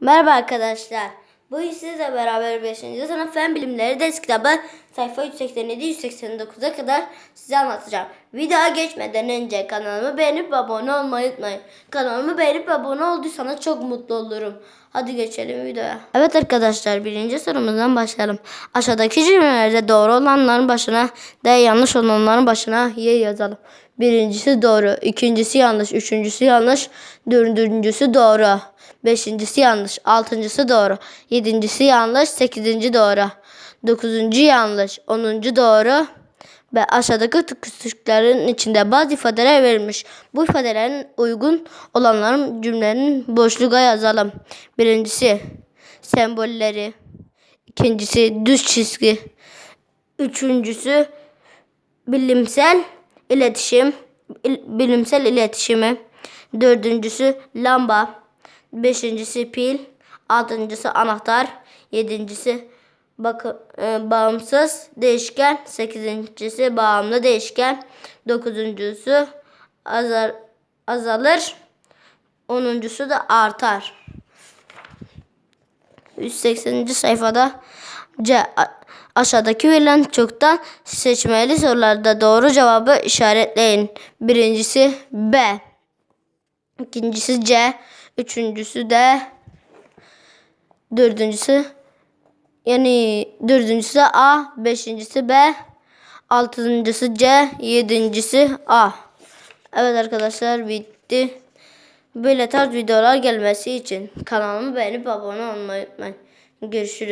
Merhaba arkadaşlar. Bugün sizle beraber 5. sınıf fen bilimleri ders kitabı sayfa 187-189'a kadar size anlatacağım. Videoya geçmeden önce kanalımı beğenip abone olmayı unutmayın. Kanalımı beğenip abone olduysanız çok mutlu olurum. Hadi geçelim videoya. Evet arkadaşlar birinci sorumuzdan başlayalım. Aşağıdaki cümlelerde doğru olanların başına D yanlış olanların başına Y yazalım. Birincisi doğru, ikincisi yanlış, üçüncüsü yanlış, dördüncüsü doğru. Beşincisi yanlış. Altıncısı doğru. Yedincisi yanlış. Sekizinci doğru. Dokuzuncu yanlış. Onuncu doğru. Ve aşağıdaki küçüklerin içinde bazı ifadeler verilmiş. Bu ifadelerin uygun olanların cümlenin boşluğa yazalım. Birincisi sembolleri. İkincisi düz çizgi. Üçüncüsü bilimsel iletişim. il- bilimsel iletişimi. Dördüncüsü lamba. Beşincisi pil. Altıncısı anahtar. Yedincisi bakı, e, bağımsız değişken. Sekizincisi bağımlı değişken. Dokuzuncusu azar, azalır. Onuncusu da artar. 180. sayfada C. Aşağıdaki verilen çoktan seçmeli sorularda doğru cevabı işaretleyin. Birincisi B. İkincisi C. Üçüncüsü D. Dördüncüsü yani dördüncüsü A. Beşincisi B. Altıncısı C. Yedincisi A. Evet arkadaşlar bitti. Böyle tarz videolar gelmesi için kanalımı beğenip abone olmayı unutmayın. Görüşürüz.